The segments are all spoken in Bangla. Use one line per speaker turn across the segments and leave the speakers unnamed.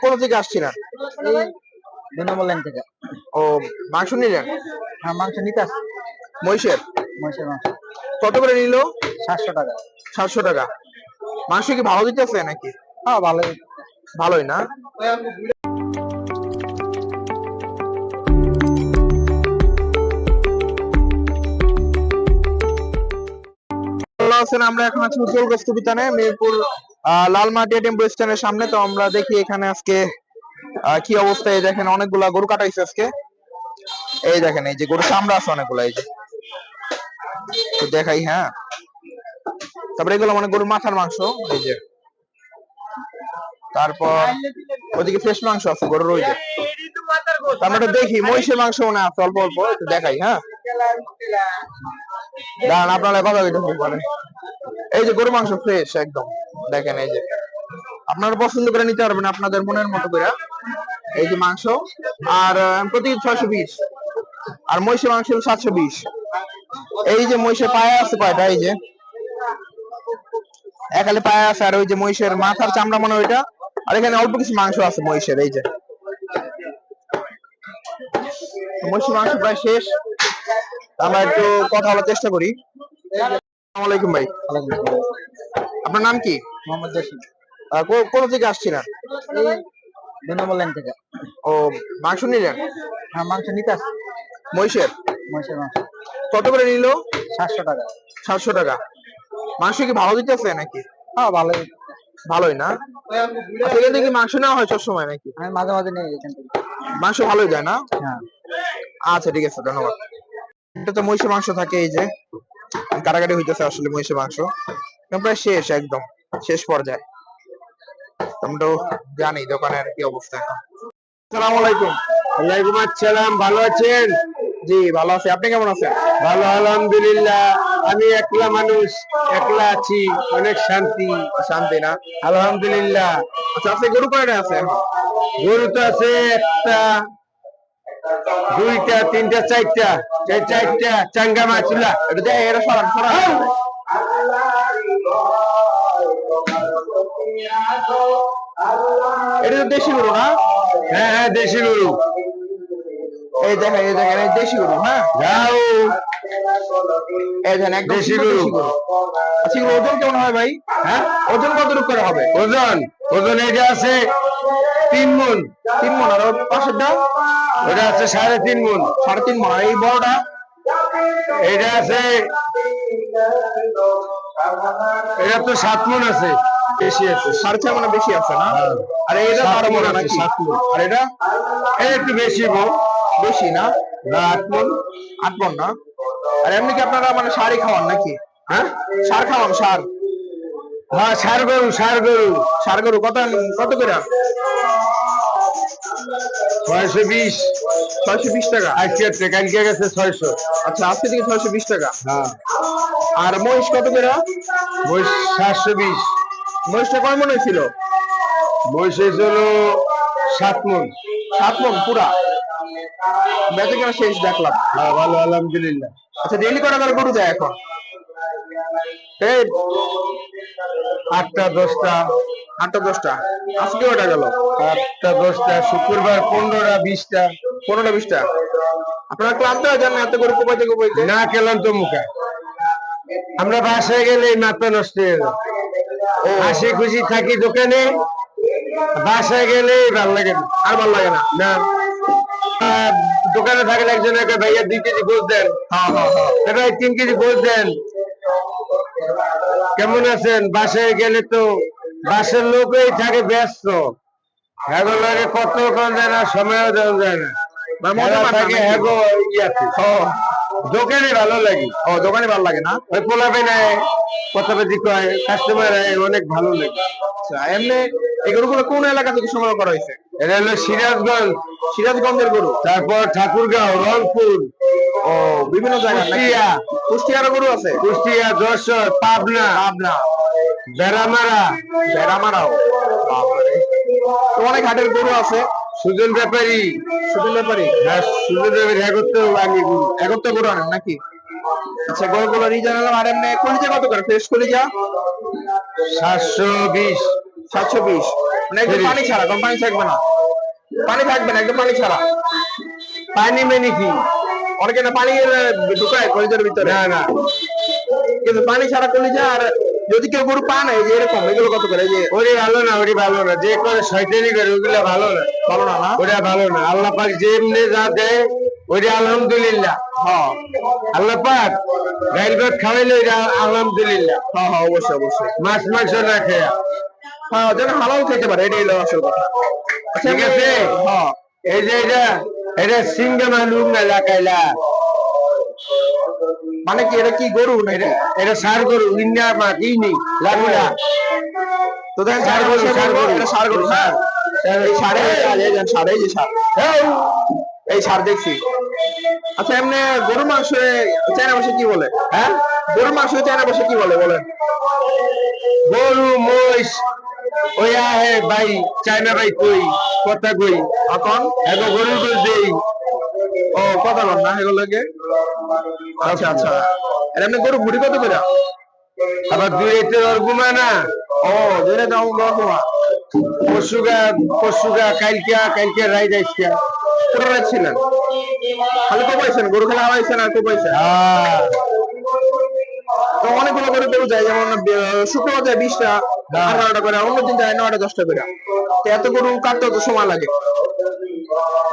কোথা থেকে
দুই নম্বর লাইন থেকে।
ও মাংস নিলেন?
হ্যাঁ মাংস নিতে আসছে।
মহিষের?
মহিষের মাংস।
কত করে নিল?
সাতশো টাকা।
সাতশো টাকা। মাংস কি ভালো দিতেছে নাকি?
হ্যাঁ ভালোই।
ভালোই না? আছেন আমরা এখন আছি উজ্জ্বল গোস্তবিতানে মিরপুর আহ, লালমাটিয়া টেম্পো স্ট্যান্ডের সামনে, তো আমরা দেখি এখানে আজকে কি অবস্থা। এই দেখেন, অনেকগুলা গরু কাটাইছে আজকে। এই দেখেন, এই যে গরু চামড়া আছে অনেকগুলা, এই যে। দেখাই হ্যাঁ। তারপরে এগুলো মানে গরুর মাথার মাংস, এই যে। তারপর ওদিকে ফ্রেশ মাংস আছে, গরুর ওই যে। আমরা দেখি, মহিষের মাংস মনে আছে, অল্প অল্প দেখাই হ্যাঁ। দাঁড়ান, আপনারা কথা বলতে পারেন এই যে গরু মাংস ফ্রেশ একদম। দেখেন এই যে। আপনারা পছন্দ করে নিতে পারবেন আপনাদের মনের মতো করে। এই যে মাংস। আর প্রতি ছয়শো বিশ। আর মহিষের মাংস সাতশো বিশ। এই যে মহিষের পায়ে আছে কয়টা, এই যে? একালে পায়ে আছে আর ওই যে মহিষের মাথার চামড়া মনে ওইটা। আর এখানে অল্প কিছু মাংস আছে মহিষের, এই যে। মহিষের মাংস প্রায় শেষ। আমরা একটু কথা বলার চেষ্টা করি। আলাইকুম ভাই। আপনার নাম কি?
মোহাম্মদ জসিম।
কোথা থেকে আসছিলেন?
দুই নম্বর লাইন থেকে।
ও মাংস নিলেন?
হ্যাঁ মাংস নিতে আসছে।
মহিষের?
মহিষের মাংস।
কত করে নিল?
সাতশো টাকা।
সাতশো টাকা। মাংস কি ভালো দিতেছে নাকি?
হ্যাঁ ভালোই।
ভালোই না? আচ্ছা, এখান থেকে মাংস নেওয়া হয় সবসময় নাকি?
আমি মাঝে মাঝে নিয়ে এখান থেকে।
মাংস ভালোই দেয় না?
হ্যাঁ।
আচ্ছা ঠিক আছে ধন্যবাদ। এটা তো মহিষের মাংস থাকে এই যে। কাটাকাটি হইতেছে আসলে মহিষের মাংস। এখন প্রায় শেষ একদম। শেষ পর্যায়ে। আমি জানি দোকানের কি অবস্থা এখন। আসসালামু আলাইকুম।
ওয়ালাইকুম আসসালাম ভালো আছেন?
জি ভালো আছি। আপনি কেমন আছেন?
ভালো আলহামদুলিল্লাহ। আমি একলা মানুষ একলা আছি। অনেক শান্তি।
শান্তি না?
আলহামদুলিল্লাহ।
আচ্ছা আপনি গরু কয়টা আছে?
গরু তো আছে একটা দুইটা তিনটা চারটা চার চারটা চাঙ্গা মাছুলা
এটা এটা সরান সরান। এটা তো দেশি গরু না?
হ্যাঁ হ্যাঁ দেশি গরু।
এই দেখেন এই দেখেন এই দেশি গরু হ্যাঁ?
যাও।
এই দেখেন একদম
দেশি গরু।
আচ্ছা ওজন কেমন হয় ভাই?
হ্যাঁ?
ওজন কতটুকু করে হবে?
ওজন? ওজন এটা আছে তিন মন
তিন মন আর ওর পাশেরটা?
ওটা আছে সাড়ে তিন মন
সাড়ে তিন মন এই বড়টা?
এটা আছে এটা তো সাত মন আছে। বেশি আছে।
সাড়ে ছয় মনে বেশি আছে না? আর এটা বারো মন
আছে, সাত মণ।
আর এটা?
এটা একটু বেশি গো।
বেশি না?
আট মন
আট মন না? আর এমনি কি আপনারা মানে সারই খাওয়ান নাকি? হ্যাঁ? সার খাওয়ান সার?
হ্যাঁ সার গরু সার গরু
সার গরু কত কত করে?
ছয়শো বিশ।
ছয়শো বিশ টাকা?
আজকে একটা, কালকে গেছে ছয়শো।
আচ্ছা আজকে থেকে ছয়শো বিশ টাকা?
হ্যাঁ।
আর মহিষ কত করে?
মহিষ সাতশো বিশ।
মহিষটা কয় মনে ছিল?
মহিষ হলো সাত মন।
সাত মন পুরা। বেঁচে কেনা শেষ দেখলাম।
হ্যাঁ ভালো আলহামদুলিল্লাহ।
আচ্ছা ডেলি কটা করে গরু যায় এখন? এই
আটটা দশটা।
আটটা দশটা। আজকে কটা গেল?
আটটা দশটা শুক্রবার পনেরোটা বিশটা।
পনেরোটা বিশটা? আপনারা ক্লান্ত যান না এত গরু কোপাইতে কোপাইতে?
না কেলাম তো মুখে। আমরা বাসায় গেলে মাথা নষ্ট হয়ে
ও।
হাসি খুশি থাকি দোকানে বাসায় গেলে ভালো লাগে
আর ভালো লাগে না?
না। দোকানে থাকলে একজন একটা ভাইয়া দুই কেজি গোস দেন।
হ্যাঁ হ্যাঁ হ্যাঁ।
ভাই তিন কেজি গোস দেন। কেমন আছেন? বাসায় গেলে তো বাসের লোকই থাকে ব্যস্ত। হ্যাগো লাগে কত যায় না সময়ও দেওয়া যায় না। থাকে? ইয়াতে। দোকানে ভালো লাগে।
ও দোকানে ভালো লাগে না?
ওই পোলাপে নেয় কথাপাতি কয় কাস্টমার অনেক ভালো লাগে।
আচ্ছা এমনি এই গরুগুলো কোন এলাকা থেকে সংগ্রহ করা হয়েছে?
এটা হলো সিরাজগঞ্জ
সিরাজগঞ্জের গরু।
তারপর ঠাকুরগাঁও রংপুর
ও বিভিন্ন জায়গায় নাকি?
কুষ্টিয়া।
কুষ্টিয়ারও গরু আছে?
কুষ্টিয়া যশোর পাবনা
পাবনা।
বেড়ামারা।
বেড়ামারাও। অনেক হাটের গরু আছে।
সুজন ব্যাপারী।
সুজন ব্যাপারে?
হ্যাঁ সুজন ব্যাপারী একত্র আমি
এখন তো গরু আনেন নাকি? আচ্ছা গরুগুলো রিজার্ভ আর এমনি কলিজা কত করে? ফ্রেশ কলিজা?
সাতশো বিশ।
সাতশো বিশ। মানে একদম পানি ছাড়া কোনো পানি থাকবে না। পানি থাকবে না একদম পানি ছাড়া।
পানি মেনি কি?
অনেকে না পানি ঢুকায় কলিজার ভিতরে।
না না।
কিন্তু পানি ছাড়া কলিজা আর যদি কেউ গরু পা নেয় যে এরকম এগুলো কত করে? যে
ওরে ভালো না ওরে ভালো না। যে করে শয়তানি করে ওগুলা ভালো না।
ভালো না না?
ওটা ভালো না। আল্লাহ পাক যেমনি যা দেয় ওটা আলহামদুলিল্লাহ।
হ্যাঁ।
আল্লাহ পাক গাইল ভাত খাওয়াইলে আলহামদুলিল্লাহ।
হ্যাঁ হ্যাঁ অবশ্যই অবশ্যই।
মাছ মাংস না খেয়া।
হ্যাঁ যেন হালাল খেতে পারে এটাই হলো আসল কথা। আচ্ছা,
ঠিক আছে?
হ্যাঁ
এই যে এটা এটা লাগাইলা।
মানে কি এটা কি গরু না এটা
এটা সার গরু ইন্ডিয়া মা কিনি লাগুলা।
তো দেখেন চার
গরু, ষাঁড়
গরু
গরু।
এটা সার গরু হ্যাঁ এই সারে সার যে সার এই সার। দেখছি। আচ্ছা এমনি গরুর মাংস চায়না বসে কি বলে?
হ্যাঁ?
গরুর মাংস চায়না বসে কি বলে বলেন।
গরু মহিষ। ওই আহে ভাই চায়না ভাই কই? কথা কই?
এখন?
এখন গরুর দুধ দেই।
ও কথা বল না এগুলোকে আচ্ছা আচ্ছা। আর এমনি গরু ভুড়ি কত করে?
আবার দুই এতে অর্গুমা না।
ও দুইটা দাম গরমা
পশুগা পশুগা কালকিয়া কালকিয়া রাই যাইছিয়া
পুরো রাত ছিলেন? খালি কোপাইছেন গরু খেলা হারাইছেন আর কোপাইছেন
হ্যাঁ।
তো অনেকগুলো করে গরু যায় যেমন শুক্রবার যায় বিশটা আঠারোটা করে অন্য দিন যায় নয়টা দশটা করে। তো এত গরু কাটতে তো সময় লাগে।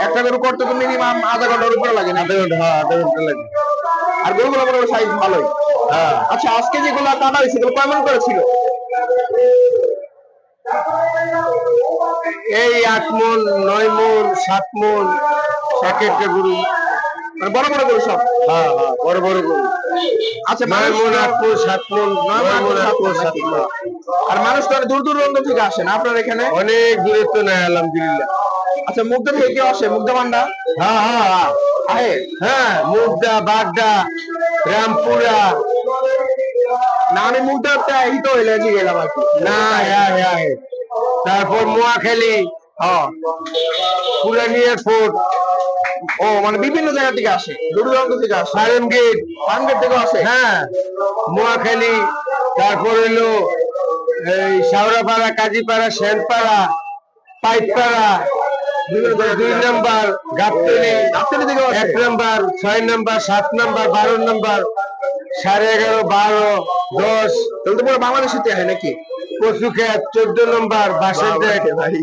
একটা গরু করতে তো মিনিমাম আধা ঘণ্টার উপরে লাগে না।
আধা ঘণ্টা হ্যাঁ আধা ঘণ্টা লাগে।
আর গরুগুলো মোটামুটি সাইজ ভালোই।
হ্যাঁ।
আচ্ছা আজকে যেগুলো কাটা হয়েছে এগুলো কয় করে ছিল?
এই আট মন নয় মন সাত মন এক একটা গরু।
মানে বড় বড় গরু সব?
হ্যাঁ হ্যাঁ বড় বড় গরু।
আচ্ছা
নয় মন আট মন সাত মন
নয় মন,
মন
আট মন,
মন সাত মন।
আর মানুষ তো দূর দূরান্ত থেকে আসেন আপনার এখানে?
অনেক দূরে তো নাই আলহামদুলিল্লাহ।
আচ্ছা মুগ্ধা থেকে কেউ আসে? মুগ্ধা মান্ডা
হ্যাঁ হ্যাঁ হ্যাঁ।
আহে।
হ্যাঁ মুগদা বাগদা রামপুরা।
না আমি এই তো হইলে যে গেলাম আর
না হ্যাঁ হ্যাঁ। তারপর মোয়াখালী।
হ্যাঁ।
পুরানি এয়ারপোর্ট।
ও মানে বিভিন্ন জায়গা থেকে আসে দূর দূরান্ত থেকে আসে।
সারেম গেট
থেকেও আসে?
হ্যাঁ। মোয়াখালী। তারপর হলো এই শাওরাপাড়া কাজীপাড়া শ্যানপাড়া পাইকপাড়া দুই নম্বর গাবতলি
গাবতলী থেকেও
এক নম্বর ছয় নম্বর সাত নম্বর বারো নম্বর সাড়ে এগারো বারো দশ।
তাহলে তো পুরো হয় নাকি?
কচুক্ষেত চোদ্দ নম্বর বাসের দেখ
ভাই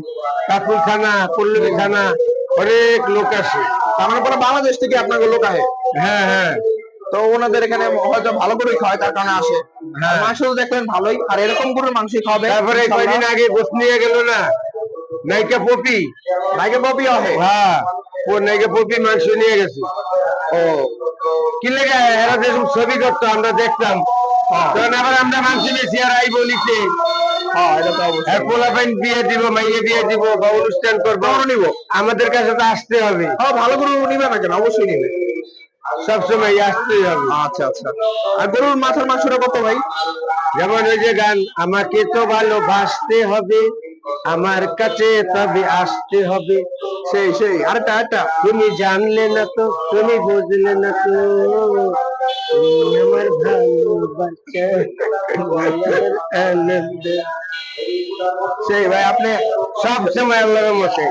কাপুর থানা পল্লবী থানা অনেক লোক আসে।
তার মানে পুরো বাংলাদেশ থেকে আপনার লোক আহে
হ্যাঁ হ্যাঁ।
তো ওনাদের এখানে হয়তো ভালো করে খাওয়ায় তার কারণে আসে। মাংস তো দেখলেন ভালোই আর এরকম করে মাংস খাওয়াবে
তারপরে কয়দিন আগে গোস নিয়ে গেল না? নাইকা পপি।
নাইকে আহে?
হ্যাঁ। ও নাইকা পপি মাংস নিয়ে গেছে।
ও
কি লেগে এরা যেরকম ছবি করতো আমরা দেখতাম। তখন আবার আমরা মাংস বেশি আর আই বলিতে
হ্যাঁ এটা তো অবশ্যই।
হ্যাঁ পোলাপাইন বিয়ে দিব মাইয়ে বিয়ে দিব বা অনুষ্ঠান করব। নিব। আমাদের কাছে তো আসতে হবে।
হ্যাঁ ভালো করে নিবে না কেন? অবশ্যই নিবে।
সবসময় আসতেই হবে।
আচ্ছা আচ্ছা। আর গরুর মাথার মাংসটা কত ভাই?
যেমন ওই যে গান আমাকে তো ভালোবাসতে হবে আমার কাছে তবে আসতে হবে।
সেই সেই আরেকটা আরেকটা।
তুমি জানলে না তো তুমি বুঝলে না তো। আমার ভালোবাসা
সেই ভাই আপনি
সব সময় আল্লাহর মতে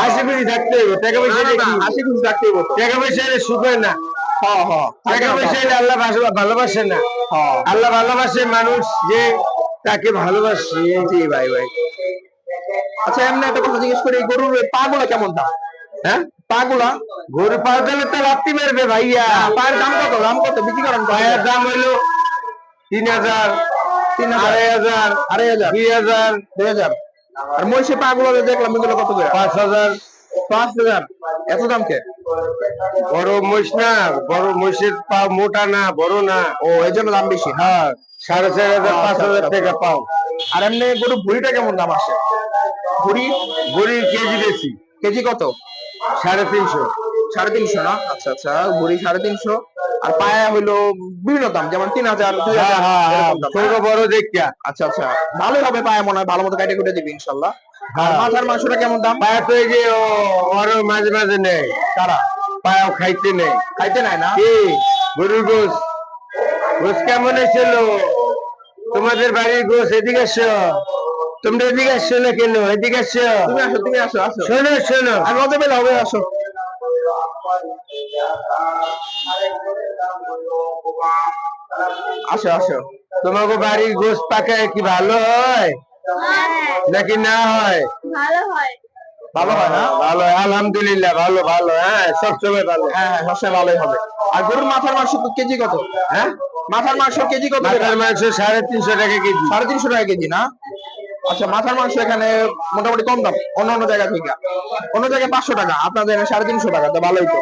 হাসি খুশি থাকতে হবে টাকা পয়সা
হাসি খুশি থাকতেই বলতে
টাকা পয়সা সুখ হয় না।
হ্যাঁ হ্যাঁ
টাকা পয়সা আল্লাহ ভালোবাসে না।
হ্যাঁ।
আল্লাহ ভালোবাসে মানুষ যে তাকে ভালোবাসে।
জি ভাই ভাই। আচ্ছা এমনি একটা কথা জিজ্ঞেস করি গরুর এই পা গুলা কেমন দাম?
হ্যাঁ?
পা গুলা
গরু পাওয়া গেলে তো লাত্তি মারবে ভাইয়া।
পায়ের দাম কত? দাম কত? বিক্রি করেন?
পায়ের দাম হইল তিন হাজার
তিন হাজার।
আড়াই হাজার
আড়াই হাজার।
দুই হাজার।
দুই হাজার। আর মহিষের পা গুলো দেখলাম এগুলো কত করে?
পাঁচ হাজার।
পাঁচ হাজার? এত দাম কে?
বড় মহিষ না বড় মহিষের পা মোটা না বড় না।
ও এই জন্য দাম বেশি।
হ্যাঁ সাড়ে চার হাজার পাঁচ
আচ্ছা,
হাজার
আচ্ছা।
টাকা পাও।
আর এমনি গরু ভুড়িটা কেমন দাম আসে? ভুড়ি?
গরিব কেজি বেশি
কেজি কত?
সাড়ে তিনশো।
সাড়ে তিনশো না? আচ্ছা আচ্ছা ভুড়ি সাড়ে তিনশো। আর পায়া হইল বিভিন্ন দাম যেমন তিন হাজার দুই
হ্যাঁ
হাজার
হ্যাঁ হ্যাঁ বড় দেখিয়া।
আচ্ছা আচ্ছা ভালোই হবে পায়া মনে হয় ভালো মতো কাটে কুটে দিবি ইনশাল্লাহ। আর। মাথার মাংসটা কেমন দাম?
পায়া তো এই যে ওরও মাঝে মাঝে নেয়
কারা?
পায়াও খাইতে নেই।
খাইতে নাই না?
কি? গরুর গোস গোস কেমন এসেছিল তোমাদের বাড়ির গোস এদিকে এসো। তোমরা এদিকে আসছো না কেন? এদিকে আসছো
তুমি আসো তুমি আসো আসো।
শোনো শোনো।
আর কত বেলা হবে আসো। আসো আসো।
তোমাকে বাড়ির গোস পাকায় কি ভালো হয়? নাকি না হয়?
ভালো হয়।
ভালো হয় না?
ভালো আলহামদুলিল্লাহ ভালো ভালো হ্যাঁ সবসময় ভালো।
হ্যাঁ হ্যাঁ সবসময় ভালোই হবে। আর গরুর মাথার মাংস কেজি কত?
হ্যাঁ?
মাথার মাংস কেজি কত?
মাথার মাংস সাড়ে তিনশো টাকা কেজি।
সাড়ে তিনশো টাকা কেজি না? আচ্ছা মাথার মাংস এখানে মোটামুটি কম দাম। অন্য অন্য জায়গা থেকে। অন্য জায়গায় পাঁচশো টাকা আপনাদের সাড়ে তিনশো টাকা তো ভালোই তো।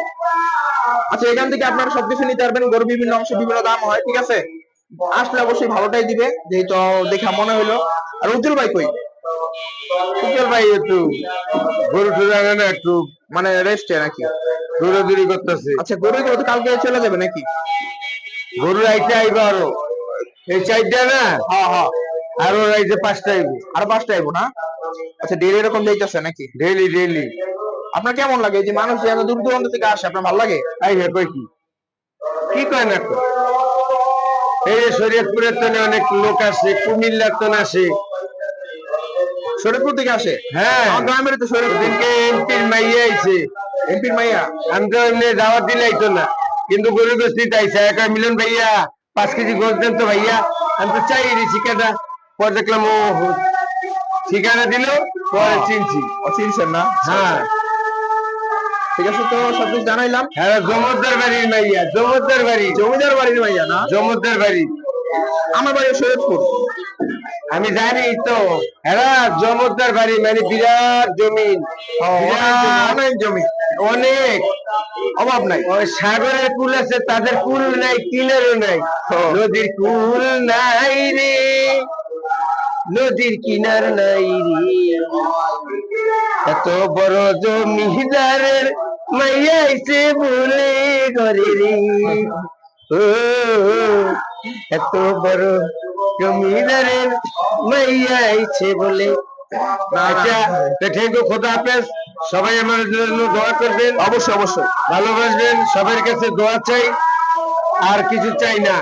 আচ্ছা এখান থেকে আপনারা সবকিছু নিতে পারবেন গরু বিভিন্ন অংশ বিভিন্ন দাম হয় ঠিক আছে? আসলে অবশ্যই ভালোটাই দিবে যেহেতু দেখা মনে হইল আর উজ্জ্বল ভাই কই?
উজ্জ্বল ভাই একটু গরু টু জানে না একটু
মানে রেস্টে নাকি?
দৌড়াদৌড়ি করতেছে।
আচ্ছা গরু তো কালকে চলে যাবে নাকি?
গরু আইতে আইবা আরও। এই চারটা না?
হ্যাঁ হ্যাঁ।
আর ওর আইতে পাঁচটা আইবো
আর পাঁচটা আইবো না? আচ্ছা ডেলি এরকম যাইতেছে নাকি?
ডেইলি ডেইলি
আপনার কেমন লাগে? এই যে মানুষ যে এত দূর দূরান্ত থেকে আসে আপনার ভালো লাগে?
আই হ্যাঁ কই কি? কি কয় না? এই যে শরীয়তপুরের তো অনেক লোক আসে কুমিল্লার তো আসে।
শরীরপুর থেকে আসে?
হ্যাঁ।
গ্রামের তো শরীরপুর
ওদিনকে এমপির মাইয়া আইছে।
এমপির মাইয়া?
আমি তো এমনি দাওয়াত দিলাইতো না। কিন্তু গরু গোষ্ঠীতে আইসে একা মিলন ভাইয়া পাঁচ কেজি গোস দেন তো ভাইয়া। আমি তো চাই রে ঠিকাটা পরে দেখলাম ও ঠিকানা দিল পরে চিনছি।
ও চিনছেন না?
হ্যাঁ।
ঠিক আছে তো সবকিছু জানাইলাম।
হ্যাঁ জমদ্দার বাড়ির মাইয়া জমদ্দার বাড়ি।
জমিদার বাড়ির মাইয়া না?
জমদ্দার বাড়ি।
আমার বাড়ি শরীরপুর
আমি জানি তো। হ্যাঁ জমদ্দার বাড়ি মানে বিরাট বিরাট
অনেক জমি।
অনেক
অভাব নাই।
ওই সাগরের কুল আছে তাদের কুল নাই কিনারও নাই। নদীর কুল নাই রে। নদীর কিনার নাই রে। এত বড় জমিদারের মাইয়া আইছে বলে ঘরে রে। ও এত বড় জমিদারের মাইয়াইছে বলে। আচ্ছা থ্যাংক ইউ খোদা হাফেজ সবাই আমার জন্য দোয়া করবেন।
অবশ্যই অবশ্যই।
ভালোবাসবেন সবার কাছে দোয়া চাই আর কিছু চাই না।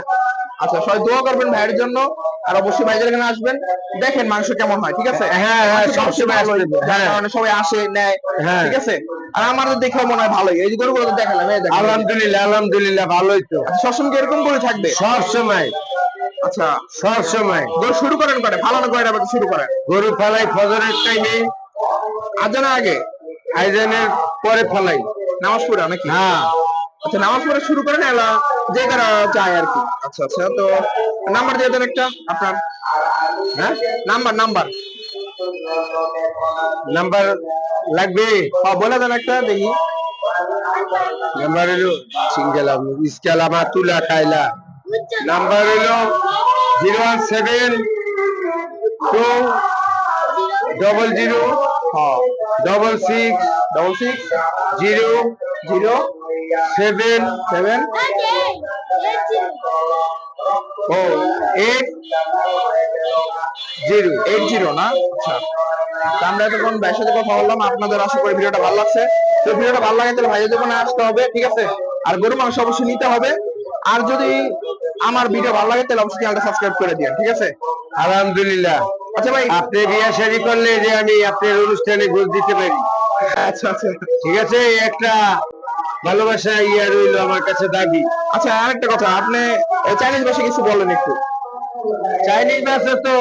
আচ্ছা সবাই দোয়া করবেন ভাইয়ের জন্য। আর অবশ্যই ভাইদের এখানে আসবেন। দেখেন মাংস কেমন হয় ঠিক আছে?
হ্যাঁ, হ্যাঁ, সবসময় হ্যাঁ।
সবাই আসে নেয়। ঠিক আছে? আর আমাদের দেখেও মনে হয় ভালোই। এই যে গরুগুলো তো দেখালাম
আলহামদুলিল্লাহ আলহামদুলিল্লাহ ভালোই তো।
আচ্ছা, সবসময় এরকম করে থাকবে?
সব সময়।
আচ্ছা।
সব সময়।
গরু শুরু করেন করে ফালানো করে আবার শুরু করেন।
গরু ফালাই ফজরের টাইমে
আজানা আগে?
আইজানের পরে ফালাই।
নামাজ পড়া নাকি?
হ্যাঁ।
আচ্ছা নামাজ পড়া শুরু করেন এলা যে যারা চায় আর কি। আচ্ছা আচ্ছা তো নাম্বার দিয়ে দেন একটা, আপনার।
হ্যাঁ?
নাম্বার নাম্বার
নাম্বার লাগবে?
হ্যাঁ বলে দেন একটা, দেখি।
নাম্বার হলো সিঙ্গেলাম ইসকালামা তুলা খাইলা নাম্বার হলো zero one seven two double zero double six
double six
zero
zero
seven
seven
ও এইট জিরো
এইট জিরো না? আচ্ছা। আমরা এতক্ষণ ভাইয়ের সাথে কথা বললাম আপনাদের আশা করি ভিডিওটা ভালো লাগছে। তো ভিডিওটা ভালো লাগে তাহলে ভাইয়ের দোকানে আসতে হবে ঠিক আছে? আর গরু মাংস অবশ্যই নিতে হবে। আর যদি আমার ভিডিও ভালো লাগে তাহলে অবশ্যই চ্যানেলটা সাবস্ক্রাইব করে দিন ঠিক আছে?
আলহামদুলিল্লাহ।
আচ্ছা ভাই।
আপনি বিয়া শাড়ি করলে যে আমি আপনার অনুষ্ঠানে ঘুষ দিতে পারি।
আচ্ছা আচ্ছা।
ঠিক আছে একটা ভালোবাসা ইয়া রইল আমার কাছে দাবি
আচ্ছা আর একটা কথা আপনি চাইনিজ ভাষা কিছু বলেন একটু।
চাইনিজ ভাষা তো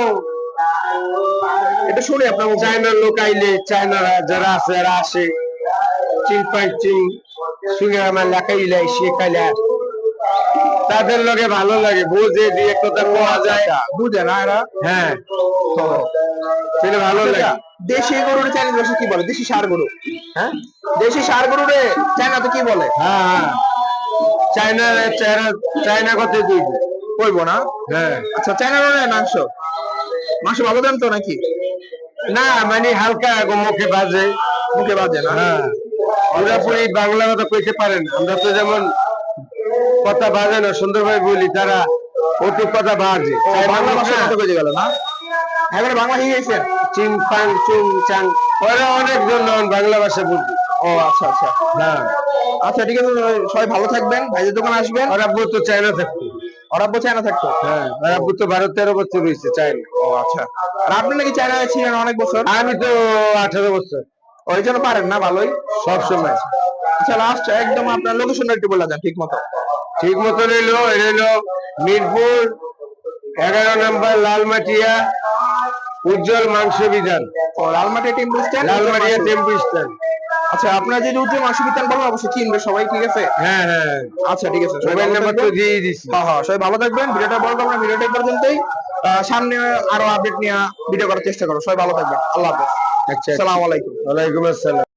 এটা শুনে আপনার চাইনার
চায়নার লোক আইলে চায়নার যারা আছে যারা আসে। চিং পাই চিং সুগে আমার লাকাইলাই শেখাইলা। তাদের লোকে ভালো লাগে বুঝে দিয়ে কথা কোয়া যায়।
আচ্ছা, বুঝে না এরা?
হ্যাঁ। সেটা ভালো লাগে।
আচ্ছা, দেশি গরুর চাইনিজ ভাষা কি বলে? দেশি সার গরু। হ্যাঁ? দেশি সার গরুরে চায়নাতে কি বলে?
হ্যাঁ হ্যাঁ। চায়না চায়না চায়না কত দুই।
কইবো না?
হ্যাঁ।
আচ্ছা চায়না গরুরে মাংস? মাংস ভালো দেন তো নাকি?
না মানে হালকা গো মুখে বাজে।
মুখে বাজে না?
হ্যাঁ। পুরোপুরি বাংলা কথা কইতে পারেন। আমরা তো যেমন কথা বাজে না সুন্দরভাবে বলি তারা অতি কথা বাজে।
বাংলা
লোক
ভাষা
না,
বেজে গেল না এবারে বাংলা হয়ে
চিং পাং চুং চাং ওরা অনেকজন নন বাংলা ভাষা বুঝি।
ও আচ্ছা আচ্ছা।
হ্যাঁ।
আচ্ছা ঠিক আছে সবাই ভালো থাকবেন ভাইদের দোকানে আসবেন।
চায়না থাকতো।
চায়না থাকতো?
হ্যাঁ তো বারো তেরো বছর হয়েছে চাই না
ও আচ্ছা। আর আপনি নাকি ছিলেন অনেক বছর?
আমি তো আঠারো বছর।
ওই জন্য পারেন না ভালোই।
সব সময়।
আচ্ছা লাস্ট একদম আপনার লোকেশনটা একটু বলে দেন ঠিক মতো।
ঠিক মতো রইল এটা হইল মিরপুর এগারো নম্বর লালমাটিয়া উজ্জ্বল মাংস বিধান।
ও Lalmatia temple stand?
Lalmatia tempo stand.
আচ্ছা আপনার যদি উজ্জ্বল মাংস বলেন অবশ্যই চিনবে সবাই ঠিক আছে?
হ্যাঁ হ্যাঁ।
আচ্ছা ঠিক আছে
মোবাইল নাম্বার তো দিয়ে দিছি।
হ্যাঁ হ্যাঁ সবাই ভালো থাকবেন। ভিডিওটা বড় করবেন ভিডিওটা পর্যন্তই। সামনে আরও আপডেট নিয়ে ভিডিও করার চেষ্টা করো সবাই ভালো থাকবেন। আল্লাহ হাফেজ।
আচ্ছা
আসসালামু আলাইকুম।
ওয়ালাইকুম আসসালাম।